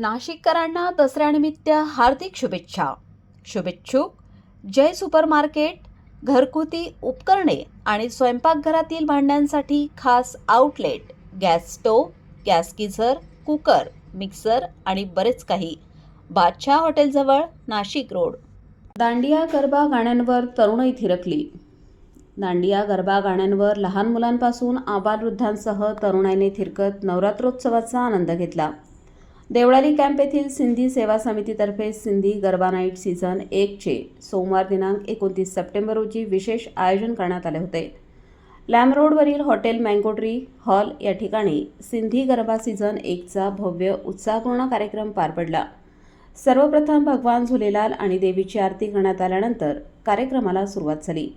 नाशिककरांना दसऱ्यानिमित्त हार्दिक शुभेच्छा. शुभेच्छुक जय super market घरगुती उपकरणे आणि स्वयंपाकघरातील भांड्यांसाठी खास outlet gas stove gas geyser cooker mixer आणि बरेच काही. बादशाह हॉटेलजवळ नाशिक रोड. दांडिया गरबा गाण्यांवर तरुणाई थिरकली. दांडिया गरबा गाण्यांवर लहान मुलांपासून आबालवृद्धांसह तरुणाईने थिरकत नवरात्रोत्सवाचा आनंद घेतला. देवळाली कॅम्प येथील सिंधी सेवा समितीतर्फे सिंधी गरबा नाईट सीझन एकचे सोमवार दिनांक एकोणतीस सप्टेंबर रोजी विशेष आयोजन करण्यात आले होते. लॅम रोडवरील हॉटेल मँगोट्री हॉल या ठिकाणी सिंधी गरबा सीझन एकचा भव्य उत्साहपूर्ण कार्यक्रम पार पडला. सर्वप्रथम भगवान झुलेलाल आणि देवीची आरती करण्यात आल्यानंतर कार्यक्रमाला सुरुवात झाली.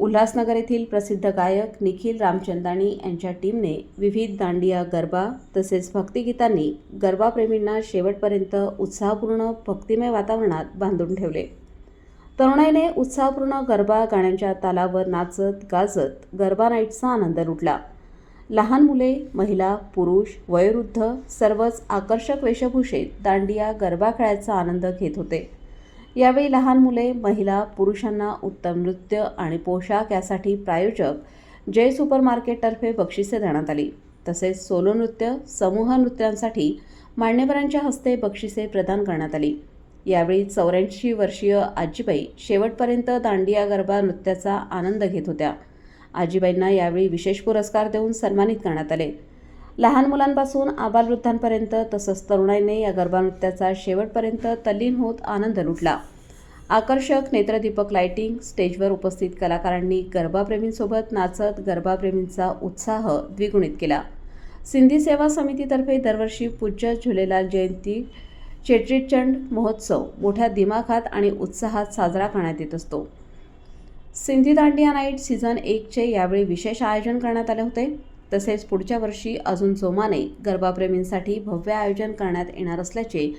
उल्हासनगर येथील प्रसिद्ध गायक निखिल रामचंदानी यांच्या टीमने विविध दांडिया गरबा तसेच भक्तिगीतांनी गरबाप्रेमींना शेवटपर्यंत उत्साहपूर्ण भक्तिमय वातावरणात बांधून ठेवले. तरुणाईने उत्साहपूर्ण गरबा गाण्यांच्या तालावर नाचत गाजत गरबा नाईटचा आनंद लुटला. लहान मुले महिला पुरुष वयोवृद्ध सर्वच आकर्षक वेशभूषेत दांडिया गरबा खेळायचा आनंद घेत होते. यावेळी लहान मुले महिला पुरुषांना उत्तम नृत्य आणि पोशाख यासाठी प्रायोजक जय सुपर मार्केटतर्फे बक्षिसे देण्यात आली. तसेच सोलो नृत्य समूह नृत्यांसाठी मान्यवरांच्या हस्ते बक्षिसे प्रदान करण्यात आली. यावेळी चौऱ्याऐंशी वर्षीय आजीबाई शेवटपर्यंत दांडिया गरबा नृत्याचा आनंद घेत होत्या. आजीबाईंना यावेळी विशेष पुरस्कार देऊन सन्मानित करण्यात आले. लहान मुलांपासून आबालवृद्धांपर्यंत तसंच तरुणाईने या गरबा नृत्याचा शेवटपर्यंत तल्लीन होत आनंद लुटला. आकर्षक नेत्रदीपक लाइटिंग स्टेजवर उपस्थित कलाकारांनी गरबाप्रेमींसोबत नाचत गरबाप्रेमींचा उत्साह द्विगुणित केला. सिंधी सेवा समितीतर्फे दरवर्षी पूज्य झुलेलाल जयंती चेट्रीचंड महोत्सव मोठ्या दिमाखात आणि उत्साहात साजरा करण्यात येत असतो. सिंधी दांडिया नाईट सीझन एकचे यावेळी विशेष आयोजन करण्यात आले होते. तसेच पुढच्या वर्षी अजून जोमाने गरबाप्रेमींसाठी भव्य आयोजन करण्यात येणार असल्याचे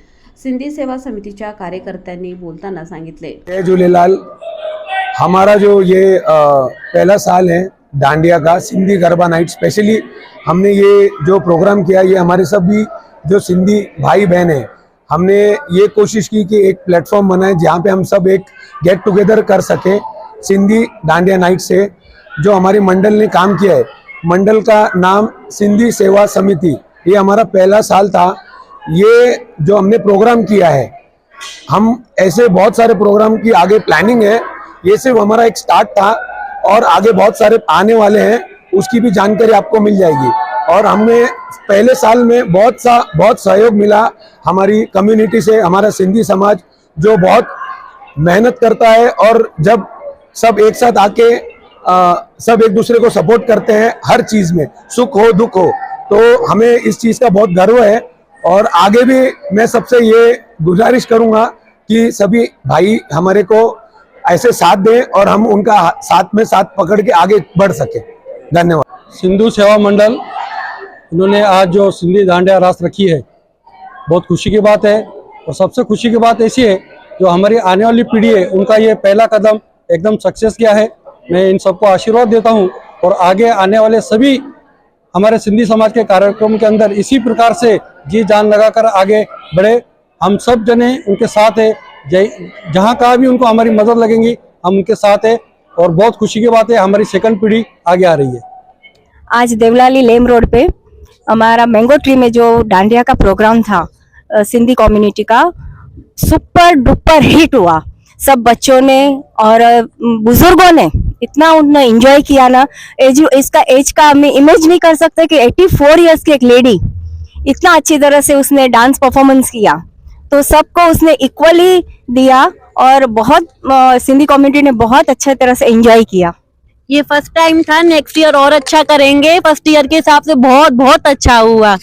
सिंधी सेवा समितीच्या कार्यकर्त्यांनी बोलताना सांगितले. जय झूलेलाल. हमारा जो ये पहला साल है डांडिया का सिंधी गरबा नाइट स्पेशली हमने ये जो प्रोग्राम किया ये हमारे सभी जो सिंधी भाई बहन हैं हमने ये कोशिश की कि एक प्लेटफॉर्म बनाए जहाँ पे हम सब एक गेट टुगेदर कर सके सिंधी डांडिया नाइट से जो हमारे मंडल ने काम किया है। मंडल का नाम सिंधी सेवा समिति। ये हमारा पहला साल था। ये जो हमने प्रोग्राम किया है, हम ऐसे बहुत सारे प्रोग्राम की आगे प्लानिंग है। ये सिर्फ़ हमारा एक स्टार्ट था और आगे बहुत सारे आने वाले हैं, उसकी भी जानकारी आपको मिल जाएगी। और हमें पहले साल में बहुत सा, बहुत सहयोग मिला हमारी कम्युनिटी से, हमारा सिंधी समाज जो बहुत मेहनत करता है और जब सब एक साथ आके अ, सब एक दूसरे को सपोर्ट करते हैं हर चीज़ में। सुख हो दुख हो। तो हमें इस चीज़ का बहुत गर्व है और आगे भी मैं सबसे ये गुजारिश करूँगा कि सभी भाई हमारे को ऐसे साथ दें और हम उनका साथ में साथ पकड़ के आगे बढ़ सके। धन्यवाद। सिंधु सेवा मंडल इन्होंने आज जो सिंधी दांडिया रास रखी है बहुत खुशी की बात है और सबसे खुशी की बात ऐसी है जो हमारी आने वाली पीढ़ी है उनका ये पहला कदम एकदम सक्सेस किया है। मैं इन सबको आशीर्वाद देता हूँ और आगे आने वाले सभी हमारे सिंधी समाज के कार्यक्रम के अंदर इसी प्रकार से जी जान लगाकर आगे बढ़े। हम सब जने उनके साथ है। जहाँ कहाँ भी उनको हमारी मदद लगेंगी, हम उनके साथ है और बहुत खुशी की बात है, हमारी सेकंड पीढ़ी आगे आ रही है। आज देवलाली लेम रोड पे हमारा मैंगो ट्री में जो डांडिया का प्रोग्राम था सिंधी कम्युनिटी का सुपर डुपर हिट हुआ। सब बच्चों ने और बुज़ुर्गों ने इतना उन्होंने एंजॉय किया ना एज इसका एज का हमें इमेज नहीं कर सकते कि 84 इयर्स की एक लेडी इतना अच्छी तरह से उसने डांस परफॉर्मेंस किया। तो सबको उसने इक्वली दिया और बहुत सिंधी कम्युनिटी ने बहुत अच्छे तरह से एंजॉय किया। ये फ़र्स्ट टाइम था नेक्स्ट ईयर और अच्छा करेंगे। फ़र्स्ट ईयर के हिसाब से बहुत बहुत अच्छा हुआ।